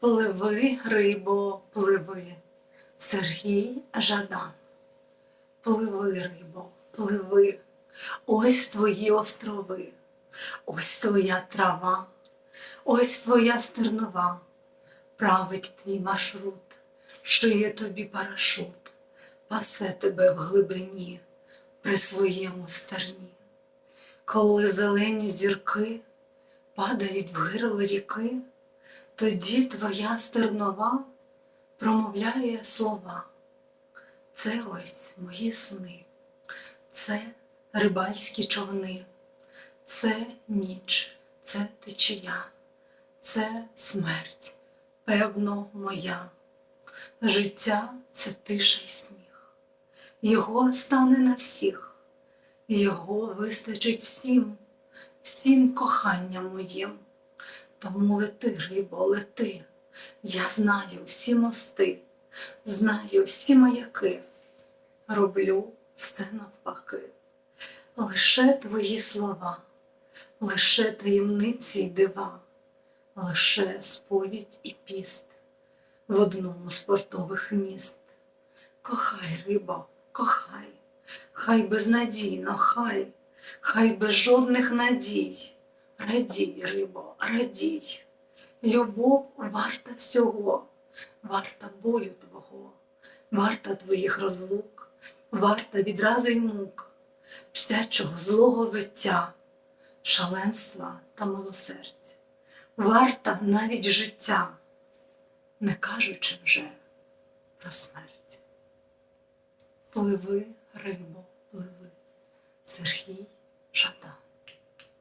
Пливи, рибо, пливи, Сергій Жадан. Пливи, рибо, пливи, ось твої острови, ось твоя трава, ось твоя стернова, править твій маршрут, шиє тобі парашут, пасе тебе в глибині. При своєму стерні. Коли зелені зірки падають в гирло ріки, тоді твоя стернова промовляє слова. Це ось мої сни, це рибальські човни, це ніч, це течія, це смерть, певно, моя. Життя це тиша й сміх. Його стане на всіх, його вистачить всім, всім коханням моїм. Тому лети, рибо, лети. Я знаю всі мости, знаю всі маяки, роблю все навпаки. Лише твої слова, лише таємниці й дива, лише сповідь і піст в одному з портових міст. Кохай, рибо, кохай, хай безнадійно, хай, хай без жодних надій. Радій, рибо, радій. Любов варта всього, варта болю твого, варта твоїх розлук, варта відрази й мук, всячого злого виття, шаленства та милосердя, варта навіть життя, не кажучи вже про смерть. Пливи, рибо, пливи, Сергій.